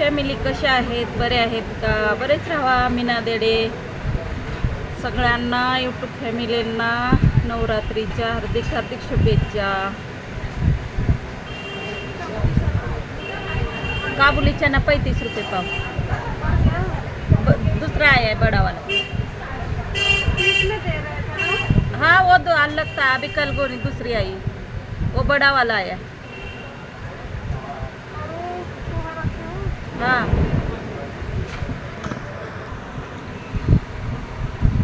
Family कशा आहेत? बरे आहेत का? बरेच राहा मीना देडे. सगळ्यांना यूट्यूब फॅमिलींना नवरात्रीच्या हार्दिक हार्दिक शुभेच्छा. काबुली चना पैतीस रुपये पाव. ब- दुसरा आहे बडावाला. हा वो दो अलग था अभी कल गोनी दूसरी आई. वो बड़ा वाला आया हाँ.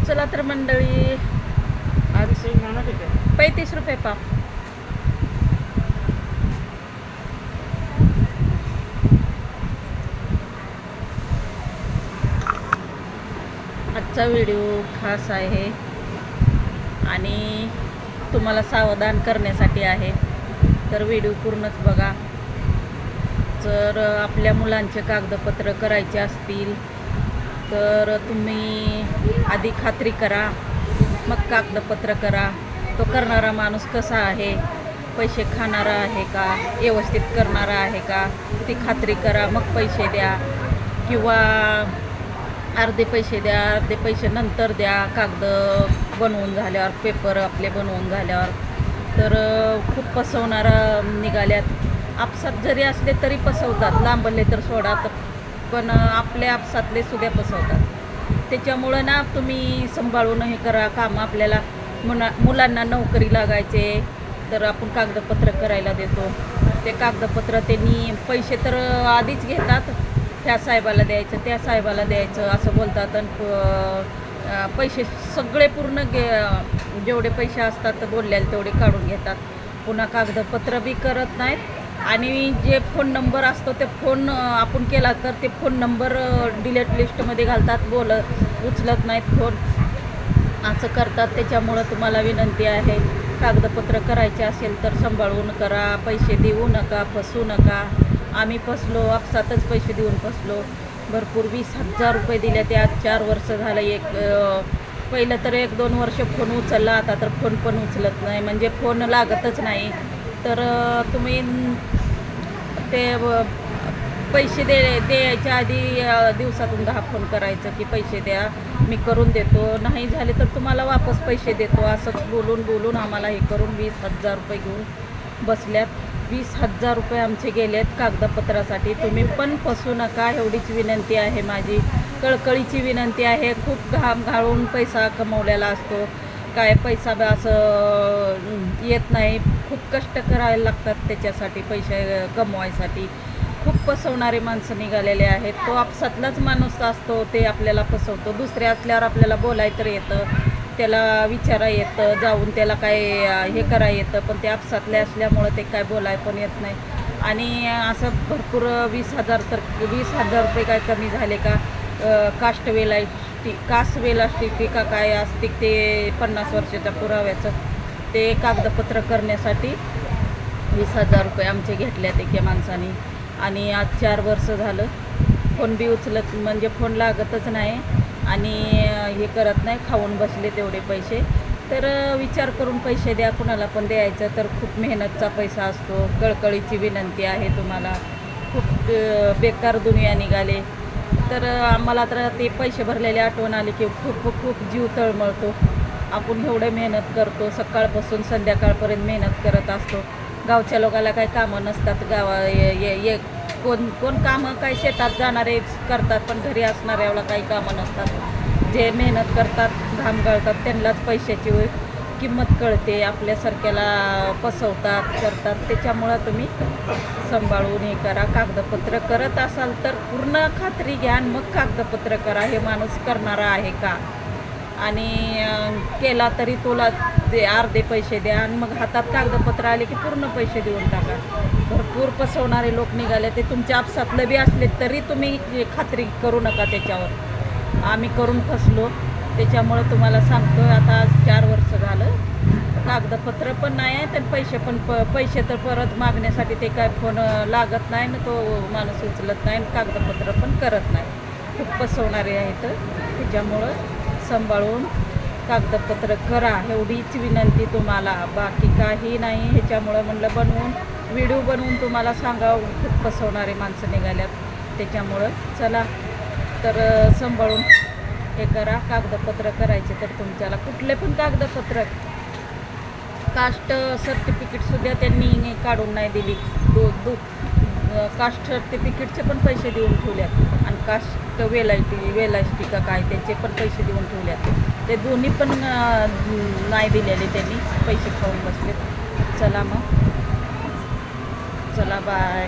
चला तर मंडळी. आज पैतीस रुपये पाव. आजचा व्हिडिओ खास आहे. आणि तुम्हाला सावधान करण्यासाठी आहे. तर व्हिडिओ पूर्णच बघा. जर आपल्या मुलांचे कागदपत्र करायचे असतील तर तुम्ही आधी खात्री करा. मग कागदपत्र करा. तो करणारा माणूस कसा आहे? पैसे खाणारा आहे का? व्यवस्थित करणारा आहे का? ती खात्री करा. मग पैसे द्या. किंवा अर्धे पैसे द्या. अर्धे पैसे नंतर द्या. कागद बनवून झाल्यावर पेपर आपले बनवून झाल्यावर. तर खूप फसवणारा निघाल्यात. आपसात जरी असले तरी पसवतात. लांबले तर सोडात पण आपल्या आपसातले सुद्धा पसवतात. त्याच्यामुळं ना तुम्ही सांभाळून हे करा. काम आपल्याला मुला मुलांना नोकरी लागायचे तर आपण कागदपत्र करायला देतो. ते कागदपत्र त्यांनी पैसे तर आधीच घेतात. त्या साहेबाला द्यायचं त्या साहेबाला द्यायचं असं बोलतात. आणि प- पैसे सगळे पूर्ण गे जेवढे पैसे असतात बोलल्याल तेवढे काढून घेतात. पुन्हा कागदपत्र बी करत नाहीत. आणि जे फोन नंबर असतो ते फोन आपण केला तर ते फोन नंबर डिलेट लिस्टमध्ये घालतात बोलत उचलत नाहीत फोन असं करतात त्याच्यामुळं तुम्हाला विनंती आहे कागदपत्र करायचे असेल तर सांभाळून करा पैसे देऊ नका फसू नका. आम्ही फसलो आपसातच पैसे देऊन फसलो. भरपूर वीस हजार रुपये दिले ते आज चार वर्ष झालं एक पहिलं तर एक दोन वर्ष फोन उचलला आता तर फोन पण उचलत नाही. म्हणजे फोन लागतच नाही. तर तुम्ही ते व- पैसे दे द्यायच्या आधी दिवसातून दहा फोन करायचं की पैसे द्या मी करून देतो. नाही झाले तर तुम्हाला वापस पैसे देतो. असंच बोलून बोलून आम्हाला हे करून वीस हजार रुपये घेऊन बसल्यात. वीस हजार रुपये आमचे गेलेत कागदपत्रासाठी. तुम्ही पण फसू नका. एवढीच विनंती आहे माझी. कळकळीची विनंती आहे. खूप घाम घालून पैसा कमवलेला असतो. काय पैसा असं येत नाही. खूप कष्ट करायला लागतात त्याच्यासाठी पैसे कमवायसाठी. खूप फसवणारे माणसं निघालेले आहेत. तो आपसातलाच माणूस असतो ते आपल्याला फसवतो. दुसऱ्या असल्यावर आपल्याला बोलाय तर येतं त्याला विचारा येतं जाऊन त्याला काय हे करा येतं पण ते आपसातले असल्यामुळं ते काय बोलाय पण येत नाही. आणि असं भरपूर वीस हजार तर वीस हजार रुपये काय कमी झाले का कास्ट वेलायटी कास्ट वेलास्टिक का काय असते ते पन्नास वर्षाच्या पुराव्याचं. ते कागदपत्र करण्यासाठी वीस हजार रुपये आमचे घेतल्यात एका माणसाने. आणि आज चार वर्ष झालं. फोन बी उचलत म्हणजे फोन लागतच नाही. आणि हे करत नाही खाऊन बसले तेवढे पैसे. तर विचार करून पैसे द्या कुणाला पण द्यायचं तर खूप मेहनतचा पैसा असतो. कळकळीची विनंती आहे तुम्हाला. खूप बेकार दुनिया निघाले. तर आम्हाला तर ते पैसे भरलेले आठवण आली की खूप खूप जीव तळमळतो. आपण एवढं मेहनत करतो सकाळपासून संध्याकाळपर्यंत मेहनत करत असतो. गावच्या लोकाला काही कामं नसतात गावा ये ये- ये. कोण कोण कामं काय शेतात जाणारे करतात पण घरी असणाऱ्याला काही कामं नसतात. जे मेहनत करतात घाम गळतात त्यांनाच पैशाची किंमत कळते आपल्यासारख्याला फसवतात करतात. त्याच्यामुळं तुम्ही सांभाळून हे करा. कागदपत्र करत असाल तर पूर्ण खात्री घ्या आणि मग कागदपत्र करा. हे माणूस करणारा आहे का? आणि केला तरी तुला ते अर्धे पैसे द्या आणि मग हातात कागदपत्र आले की पूर्ण पैसे देऊन टाका. भरपूर फसवणारे लोक निघाले ते तुमच्या आपसातलं बी असले तरी तुम्ही खात्री करू नका त्याच्यावर. आम्ही करून फसलो. त्याच्यामुळं तुम्हाला सांगतो आता आज चार वर्ष झालं. कागदपत्र पण नाही आहे तर पैसे पण प पैसे तर परत मागण्यासाठी ते काय फोन लागत नाही ना तो माणूस उचलत नाही आणि कागदपत्र पण करत नाही. खूप फसवणारे आहेत. त्याच्यामुळं सांभाळून कागदपत्र करा एवढीच विनंती तुम्हाला. बाकी काही नाही ह्याच्यामुळं म्हणलं बनवून व्हिडिओ बनवून तुम्हाला सांगा खूप फसवणारे माणसं निघाल्यात. त्याच्यामुळं चला तर सांभाळून हे करा. कागदपत्र करायचे तर तुमच्याला कुठले पण कागदपत्र. कास्ट सर्टिफिकेटसुद्धा त्यांनी काढून नाही दिली. दो दु कास्ट सर्टिफिकेटचे पण पैसे देऊन ठेवल्यात. आणि कास्ट वेलायटी वेलायटी टी का काय त्याचे पण पैसे देऊन ठेवल्यात. ते दोन्ही पण नाही दिलेले त्यांनी. पैसे खाऊन बसलेत. चला मग. चला बाय.